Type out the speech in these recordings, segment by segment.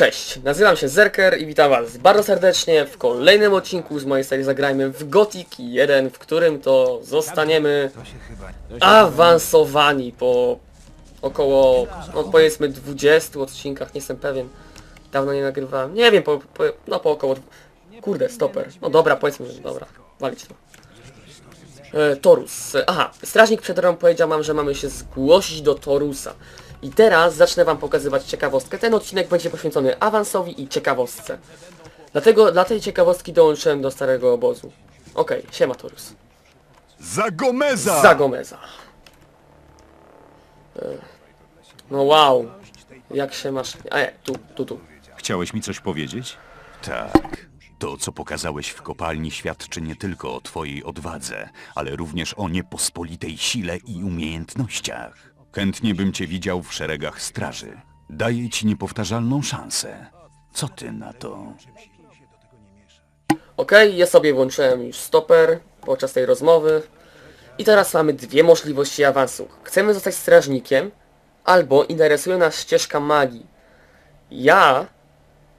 Cześć, nazywam się Zerker i witam was bardzo serdecznie w kolejnym odcinku z mojej serii Zagrajmy w Gothic 1, w którym to zostaniemy awansowani po około, no powiedzmy 20 odcinkach, nie jestem pewien. Dawno nie nagrywałem, nie wiem, po, po, no po około, kurde, stoper. No dobra, powiedzmy, dobra, walić to. E, Torus. Aha, strażnik przed rąk powiedział nam, że mamy się zgłosić do Torusa. I teraz zacznę wam pokazywać ciekawostkę. Ten odcinek będzie poświęcony awansowi i ciekawostce. Dlatego dla tej ciekawostki dołączyłem do starego obozu. Okej, siema Torus. Za Gomeza! Za Gomeza. E, No wow. Jak się masz... A nie, tu, tu, tu. Chciałeś mi coś powiedzieć? Tak. To, co pokazałeś w kopalni, świadczy nie tylko o twojej odwadze, ale również o niepospolitej sile i umiejętnościach. Chętnie bym cię widział w szeregach straży. Daję ci niepowtarzalną szansę. Co ty na to? Okej, ja sobie włączyłem już stoper podczas tej rozmowy. I teraz mamy dwie możliwości awansu. Chcemy zostać strażnikiem, albo interesuje nas ścieżka magii. Ja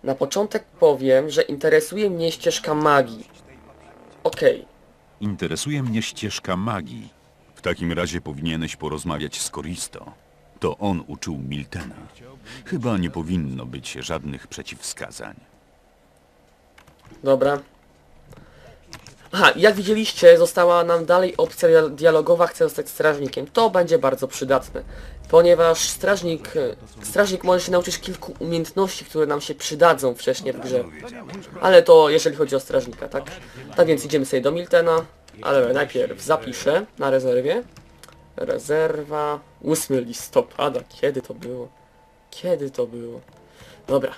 na początek powiem, że interesuje mnie ścieżka magii. Okej, Interesuje mnie ścieżka magii. W takim razie powinieneś porozmawiać z Koristo. To on uczył Miltena. Chyba nie powinno być żadnych przeciwwskazań. dobra. Aha, jak widzieliście, została nam dalej opcja dia- dialogowa, chcę zostać strażnikiem. To będzie bardzo przydatne, ponieważ strażnik, strażnik może się nauczyć kilku umiejętności, które nam się przydadzą wcześniej w grze. Ale to jeżeli chodzi o strażnika, tak? Tak więc idziemy sobie do Miltena, ale najpierw zapiszę na rezerwie. Rezerwa 8 listopada, kiedy to było? Kiedy to było? Dobra.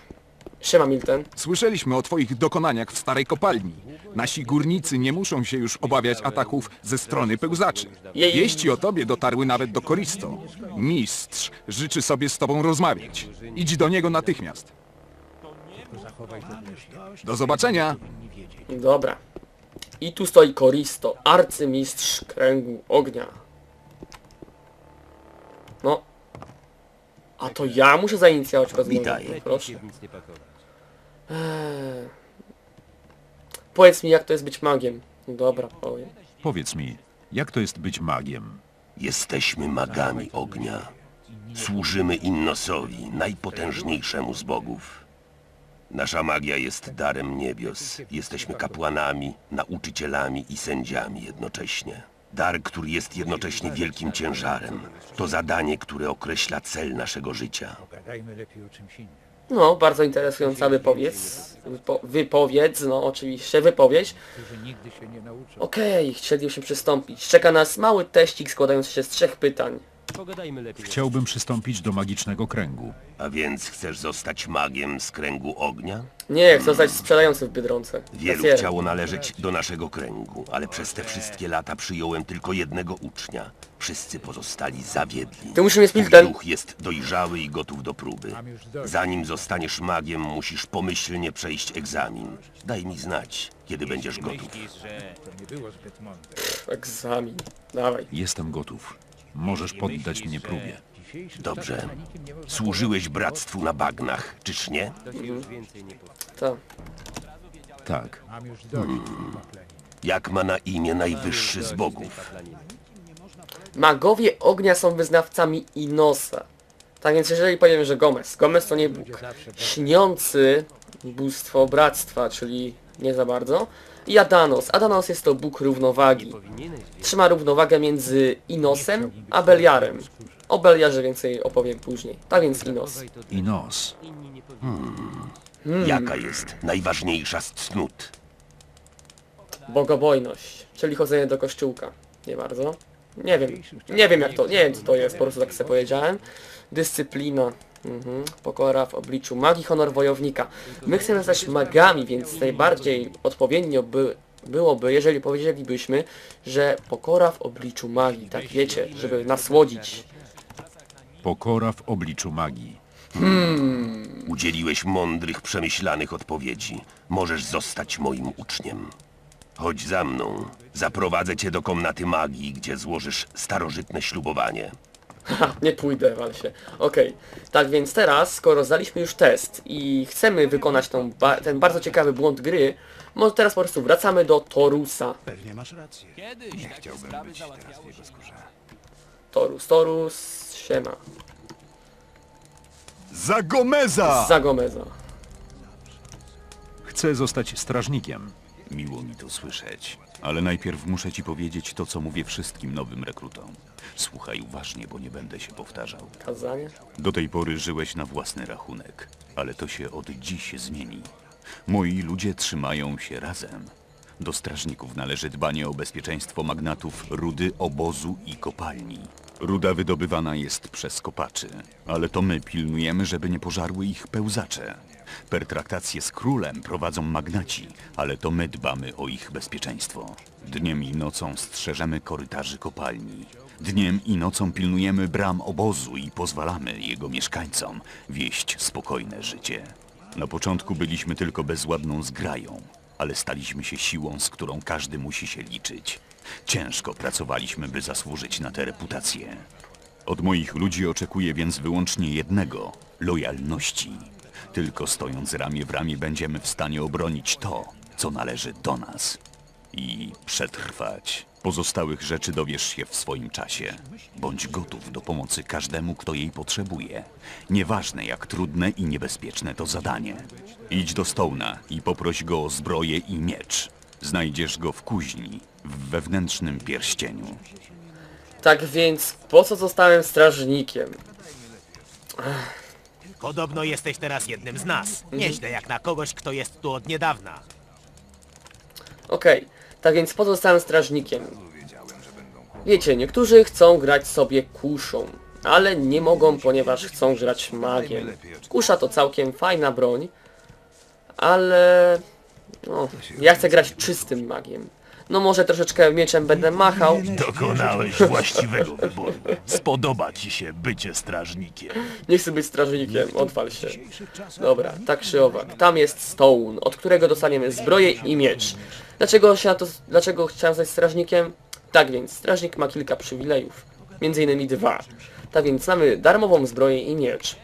Siema Milten. Słyszeliśmy o twoich dokonaniach w starej kopalni. Nasi górnicy nie muszą się już obawiać ataków ze strony pełzaczy. Jej- Wieści o tobie dotarły nawet do Koristo. Mistrz życzy sobie z tobą rozmawiać. Idź do niego natychmiast. Do zobaczenia. Dobra. I tu stoi Koristo, arcymistrz kręgu ognia. No. A to ja muszę zainicjować rozmowę. No, proszę. Eee. Powiedz mi jak to jest być magiem. Dobra, powiem. Powiedz mi, jak to jest być magiem? Jesteśmy magami ognia. Służymy Innosowi, najpotężniejszemu z bogów. Nasza magia jest darem niebios. Jesteśmy kapłanami, nauczycielami i sędziami jednocześnie. Dar, który jest jednocześnie wielkim ciężarem. To zadanie, które określa cel naszego życia. No, bardzo interesująca wypowiedź. Wypo wypowiedź, no oczywiście, wypowiedź. Okej, chcielibyśmy przystąpić. Czeka nas mały teścik składający się z trzech pytań. Chciałbym przystąpić do magicznego kręgu. A więc chcesz zostać magiem z kręgu ognia? Nie, chcę zostać sprzedający w Biedronce. Wielu Kasjerem. chciało należeć do naszego kręgu, ale przez te wszystkie lata przyjąłem tylko jednego ucznia. Wszyscy pozostali zawiedli. Ty musisz mieć Twój duch jest dojrzały i gotów do próby. Zanim zostaniesz magiem, musisz pomyślnie przejść egzamin. Daj mi znać, kiedy będziesz gotów. Egzamin. Dawaj. Jestem gotów. Możesz poddać mnie próbie. Dobrze. Służyłeś bractwu na bagnach, czyż nie? To. Tak. Jak ma na imię najwyższy z bogów? Magowie ognia są wyznawcami Inosa. Tak więc jeżeli powiem, że Gomez, Gomez to nie Bóg. Śniący bóstwo bractwa, czyli nie za bardzo. I Adanos. Adanos jest to Bóg równowagi. Trzyma równowagę między Inosem a Beliarem. O Beliarze więcej opowiem później. Tak więc Inos. I nos. Jaka jest najważniejsza z cnót? Bogobojność, czyli chodzenie do kościółka. Nie bardzo. Nie wiem. Nie wiem jak to, nie wiem co to jest, po prostu tak sobie powiedziałem. Dyscyplina. Mhm. Pokora w obliczu magii, honor wojownika. My chcemy zostać magami, więc najbardziej odpowiednio by, byłoby, jeżeli powiedzielibyśmy, że pokora w obliczu magii, tak wiecie, żeby nasłodzić. Pokora w obliczu magii. Udzieliłeś mądrych, przemyślanych odpowiedzi. Możesz zostać moim uczniem. Chodź za mną. Zaprowadzę cię do komnaty magii, gdzie złożysz starożytne ślubowanie. Haha, nie pójdę, wal się. Okej, tak więc teraz, skoro zdaliśmy już test i chcemy wykonać tą ba ten bardzo ciekawy błąd gry, może teraz po prostu wracamy do Torusa. Torus, Torus, siema. Za Gomeza! Za Gomeza. Chcę zostać strażnikiem. Miło mi to słyszeć, ale najpierw muszę ci powiedzieć to, co mówię wszystkim nowym rekrutom. Słuchaj uważnie, bo nie będę się powtarzał. Kazanie? Do tej pory żyłeś na własny rachunek, ale to się od dziś zmieni. Moi ludzie trzymają się razem. Do strażników należy dbanie o bezpieczeństwo magnatów rudy, obozu i kopalni. Ruda wydobywana jest przez kopaczy, ale to my pilnujemy, żeby nie pożarły ich pełzacze. Pertraktacje z królem prowadzą magnaci, ale to my dbamy o ich bezpieczeństwo. Dniem i nocą strzeżemy korytarzy kopalni. Dniem i nocą pilnujemy bram obozu i pozwalamy jego mieszkańcom wieść spokojne życie. Na początku byliśmy tylko bezładną zgrają, ale staliśmy się siłą, z którą każdy musi się liczyć. Ciężko pracowaliśmy, by zasłużyć na tę reputację. Od moich ludzi oczekuję więc wyłącznie jednego lojalności. Tylko stojąc ramię w ramię będziemy w stanie obronić to, co należy do nas. I przetrwać. Pozostałych rzeczy dowiesz się w swoim czasie. Bądź gotów do pomocy każdemu, kto jej potrzebuje. Nieważne jak trudne i niebezpieczne to zadanie. Idź do Stołna i poproś go o zbroję i miecz. Znajdziesz go w kuźni, w wewnętrznym pierścieniu. Tak więc, po co zostałem strażnikiem? Podobno jesteś teraz jednym z nas. Nieźle jak na kogoś, kto jest tu od niedawna. Okej, tak więc po co zostałem strażnikiem? Wiecie, niektórzy chcą grać sobie kuszą, ale nie mogą, ponieważ chcą grać magiem. Kusza to całkiem fajna broń, ale... No, ja chcę grać czystym magiem. No może troszeczkę mieczem będę machał, Dokonałeś właściwego wyboru. Spodoba ci się bycie strażnikiem. Nie chcę być strażnikiem, odwal się. Dobra, tak czy owak. Tam jest Stone, od którego dostaniemy zbroję i miecz. Dlaczego się na to, dlaczego chciałem zostać strażnikiem? Tak więc, strażnik ma kilka przywilejów. Między innymi dwa. Tak więc mamy darmową zbroję i miecz.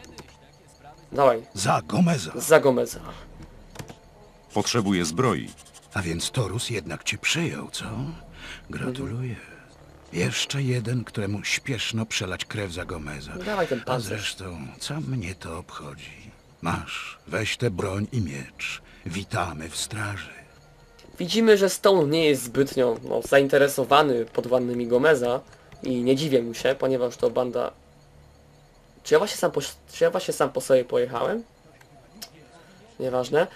Dawaj, Za Gomeza. za Gomeza. Potrzebuję zbroi. A więc Torus jednak cię przyjął, co? Gratuluję. Jeszcze jeden, któremu śpieszno przelać krew za Gomeza. Dawaj ten A pancerz. zresztą, co mnie to obchodzi? Masz, weź tę broń i miecz. Witamy w straży. Widzimy, że Stone nie jest zbytnio no, zainteresowany podwładnymi Gomeza i nie dziwię mu się, ponieważ to banda... Czy ja właśnie sam po, czy ja właśnie sam po sobie pojechałem? Nieważne.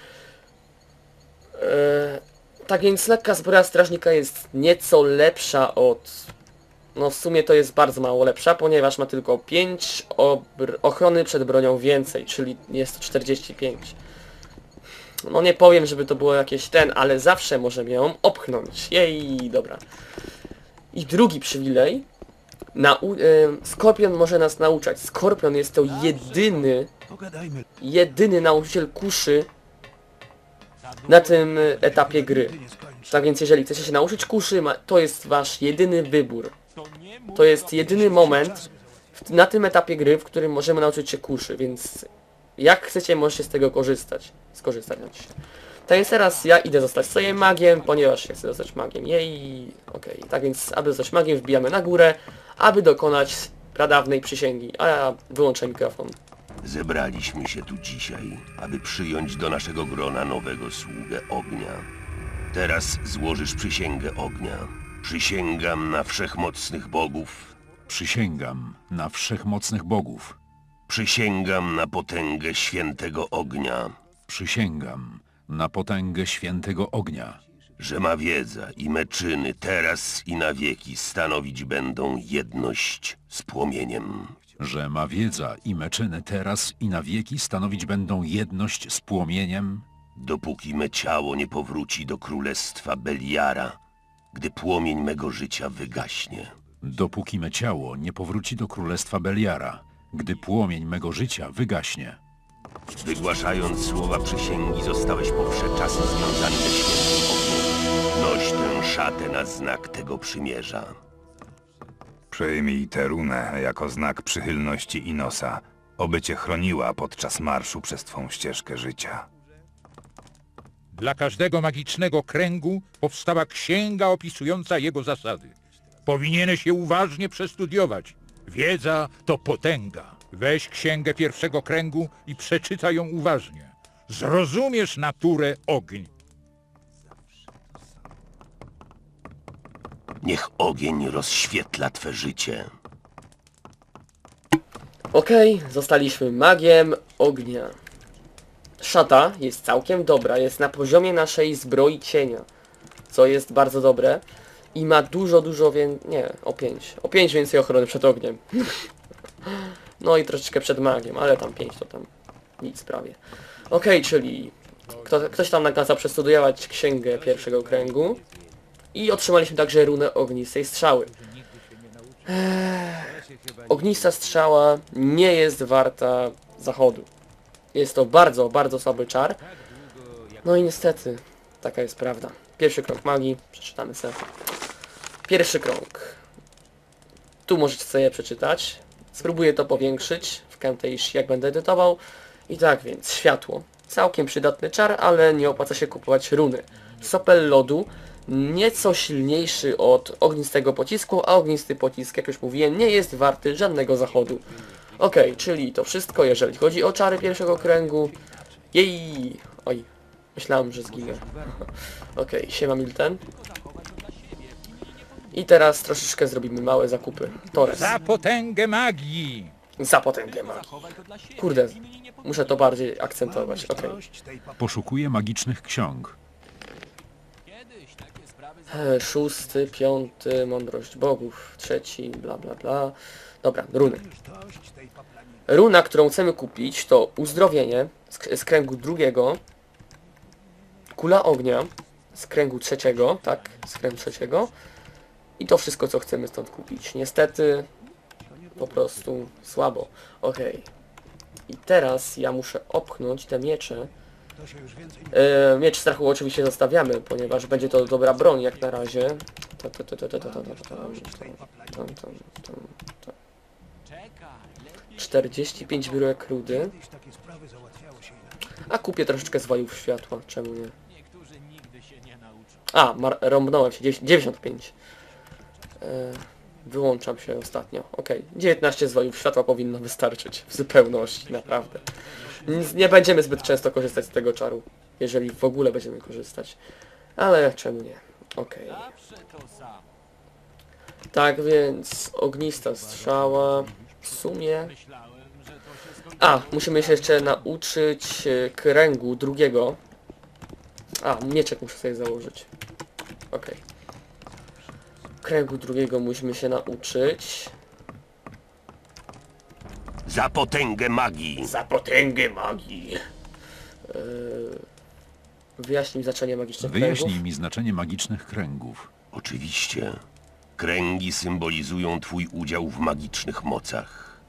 Eee, tak więc lekka zbroja strażnika jest nieco lepsza od... No w sumie to jest bardzo mało lepsza, ponieważ ma tylko 5 ochrony przed bronią więcej, czyli jest to 45. No nie powiem, żeby to było jakieś ten, ale zawsze możemy ją opchnąć. Jej, dobra. I drugi przywilej. Nau- e, Skorpion może nas nauczać. Skorpion jest to jedyny, jedyny nauczyciel kuszy na tym etapie gry. Tak więc jeżeli chcecie się nauczyć kuszy, to jest wasz jedyny wybór. To jest jedyny moment na tym etapie gry, w którym możemy nauczyć się kuszy, więc jak chcecie, możecie z tego korzystać. Skorzystać. znaczy. Tak więc teraz ja idę zostać sobie magiem, ponieważ ja chcę zostać magiem. Jej, okej. Tak więc, aby zostać magiem, wbijamy na górę, aby dokonać pradawnej przysięgi. A ja wyłączę mikrofon. Zebraliśmy się tu dzisiaj, aby przyjąć do naszego grona nowego sługę ognia. Teraz złożysz przysięgę ognia. Przysięgam na wszechmocnych bogów. Przysięgam na wszechmocnych bogów. Przysięgam na potęgę świętego ognia. Przysięgam na potęgę świętego ognia. że ma wiedza i me czyny teraz i na wieki stanowić będą jedność z płomieniem. Że ma wiedza i me czyny teraz i na wieki stanowić będą jedność z płomieniem, Dopóki me ciało nie powróci do królestwa Beliara, gdy płomień mego życia wygaśnie. dopóki me ciało nie powróci do królestwa Beliara, gdy płomień mego życia wygaśnie. Wygłaszając słowa przysięgi zostałeś po wsze czasy związany ze świętym ogniem. Noś tę szatę na znak tego przymierza. Przyjmij tę runę jako znak przychylności Inosa, oby cię chroniła podczas marszu przez twą ścieżkę życia. Dla każdego magicznego kręgu powstała księga opisująca jego zasady. Powinieneś je uważnie przestudiować. Wiedza to potęga. Weź księgę pierwszego kręgu i przeczytaj ją uważnie. Zrozumiesz naturę ognia. Niech ogień rozświetla twe życie. Okej, zostaliśmy magiem ognia. Szata jest całkiem dobra, jest na poziomie naszej zbroi cienia, co jest bardzo dobre. I ma dużo, dużo więcej, nie, o 5, o 5 więcej ochrony przed ogniem. no i troszeczkę przed magiem, ale tam 5 to tam nic prawie. Okej, czyli kto, ktoś tam nakazał przestudiować księgę pierwszego kręgu. I otrzymaliśmy także runę ognistej strzały. Ognista strzała nie jest warta zachodu. Jest to bardzo, bardzo słaby czar. No i niestety, taka jest prawda. Pierwszy krąg magii, przeczytamy sobie. Pierwszy krąg. Tu możecie sobie przeczytać. Spróbuję to powiększyć w Camtasia, jak będę edytował. I tak więc, światło. Całkiem przydatny czar, ale nie opłaca się kupować runy. Sopel lodu, nieco silniejszy od ognistego pocisku, a ognisty pocisk, jak już mówiłem, nie jest warty żadnego zachodu. Okej, czyli to wszystko, jeżeli chodzi o czary pierwszego kręgu. Jej! Oj, myślałem, że zginę. Okej, siema Milten. I teraz troszeczkę zrobimy małe zakupy. Torres. Za potęgę magii! Za potęgę magii. Kurde, muszę to bardziej akcentować. Okej. Poszukuję magicznych ksiąg. E, Szósty, piąty, mądrość bogów, trzeci, bla bla bla. Dobra, runy. Runa, którą chcemy kupić to uzdrowienie z, z kręgu drugiego, kula ognia z kręgu trzeciego, tak, z kręgu trzeciego i to wszystko co chcemy stąd kupić. Niestety po prostu słabo. Okej. I teraz ja muszę opchnąć te miecze. E, miecz strachu oczywiście zostawiamy, ponieważ będzie to dobra broń jak na razie. Ta, ta, ta, ta, ta, ta, ta, ta, ta, tam, tam, tam, tam. 45 bryłek rudy. A kupię troszeczkę zwojów światła, czemu nie? A, rąbnąłem się, 10 95. E, wyłączam się ostatnio. Okej, 19 zwojów światła powinno wystarczyć w zupełności, naprawdę. Nie będziemy zbyt często korzystać z tego czaru, jeżeli w ogóle będziemy korzystać. Ale czemu nie? Okej. Tak więc ognista strzała w sumie... A, musimy się jeszcze nauczyć e, kręgu drugiego. A, mieczek muszę sobie założyć. Okej. Kręgu drugiego musimy się nauczyć. Za potęgę magii! Za potęgę magii. Yy, wyjaśnij znaczenie magicznych Wyjaśnij kręgów. mi znaczenie magicznych kręgów. Oczywiście. Kręgi symbolizują twój udział w magicznych mocach.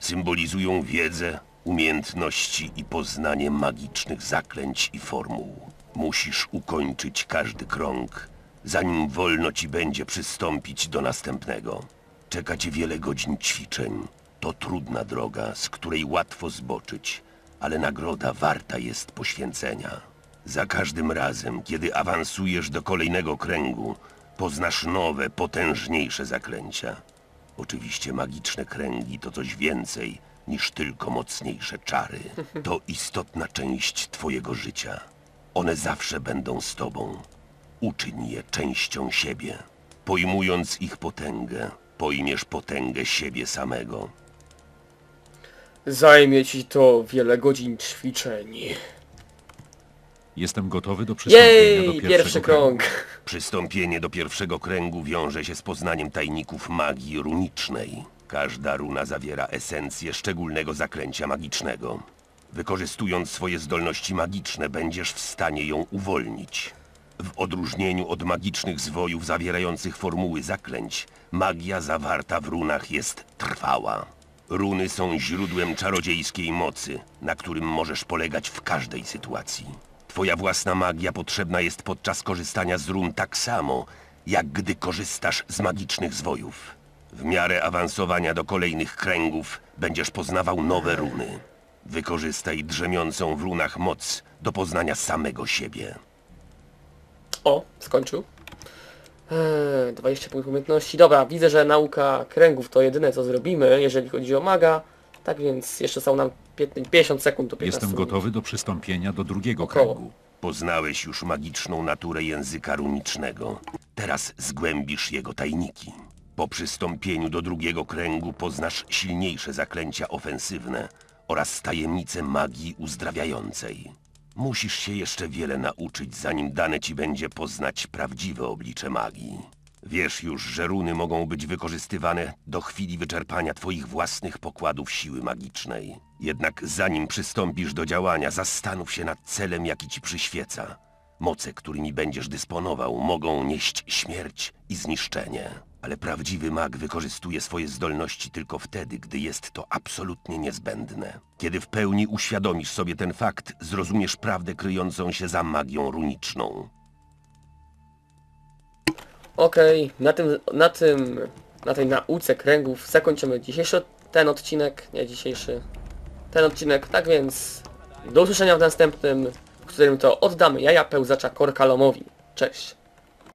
Symbolizują wiedzę, umiejętności i poznanie magicznych zaklęć i formuł. Musisz ukończyć każdy krąg, zanim wolno ci będzie przystąpić do następnego. Czeka cię wiele godzin ćwiczeń. To trudna droga, z której łatwo zboczyć, ale nagroda warta jest poświęcenia. Za każdym razem, kiedy awansujesz do kolejnego kręgu, poznasz nowe, potężniejsze zaklęcia. Oczywiście magiczne kręgi to coś więcej niż tylko mocniejsze czary. To istotna część twojego życia. One zawsze będą z tobą. Uczyń je częścią siebie. Pojmując ich potęgę, pojmiesz potęgę siebie samego. Zajmie ci to wiele godzin ćwiczeń. Jestem gotowy do przystąpienia do Jej, pierwszego pierwszy kręgu. krąg. Przystąpienie do pierwszego kręgu wiąże się z poznaniem tajników magii runicznej. Każda runa zawiera esencję szczególnego zaklęcia magicznego. Wykorzystując swoje zdolności magiczne, będziesz w stanie ją uwolnić. W odróżnieniu od magicznych zwojów zawierających formuły zaklęć, magia zawarta w runach jest trwała. Runy są źródłem czarodziejskiej mocy, na którym możesz polegać w każdej sytuacji. Twoja własna magia potrzebna jest podczas korzystania z run tak samo, jak gdy korzystasz z magicznych zwojów. W miarę awansowania do kolejnych kręgów będziesz poznawał nowe runy. Wykorzystaj drzemiącą w runach moc do poznania samego siebie. O, skończył. Eee, 20 punktów umiejętności. Dobra, widzę, że nauka kręgów to jedyne co zrobimy, jeżeli chodzi o maga. Tak więc jeszcze są nam 15 50 sekund do 15 Jestem minut. gotowy do przystąpienia do drugiego Około. kręgu. Poznałeś już magiczną naturę języka runicznego. Teraz zgłębisz jego tajniki. Po przystąpieniu do drugiego kręgu poznasz silniejsze zaklęcia ofensywne oraz tajemnice magii uzdrawiającej. Musisz się jeszcze wiele nauczyć, zanim dane ci będzie poznać prawdziwe oblicze magii. Wiesz już, że runy mogą być wykorzystywane do chwili wyczerpania twoich własnych pokładów siły magicznej. Jednak zanim przystąpisz do działania, zastanów się nad celem, jaki ci przyświeca. Moce, którymi będziesz dysponował, mogą nieść śmierć i zniszczenie. Ale prawdziwy mag wykorzystuje swoje zdolności tylko wtedy, gdy jest to absolutnie niezbędne. Kiedy w pełni uświadomisz sobie ten fakt, zrozumiesz prawdę kryjącą się za magią runiczną. Okej, na tym, na tym, na tej nauce kręgów zakończymy dzisiejszy ten odcinek, nie dzisiejszy, ten odcinek, tak więc do usłyszenia w następnym, w którym to oddamy jaja pełzacza Korkalomowi. Cześć!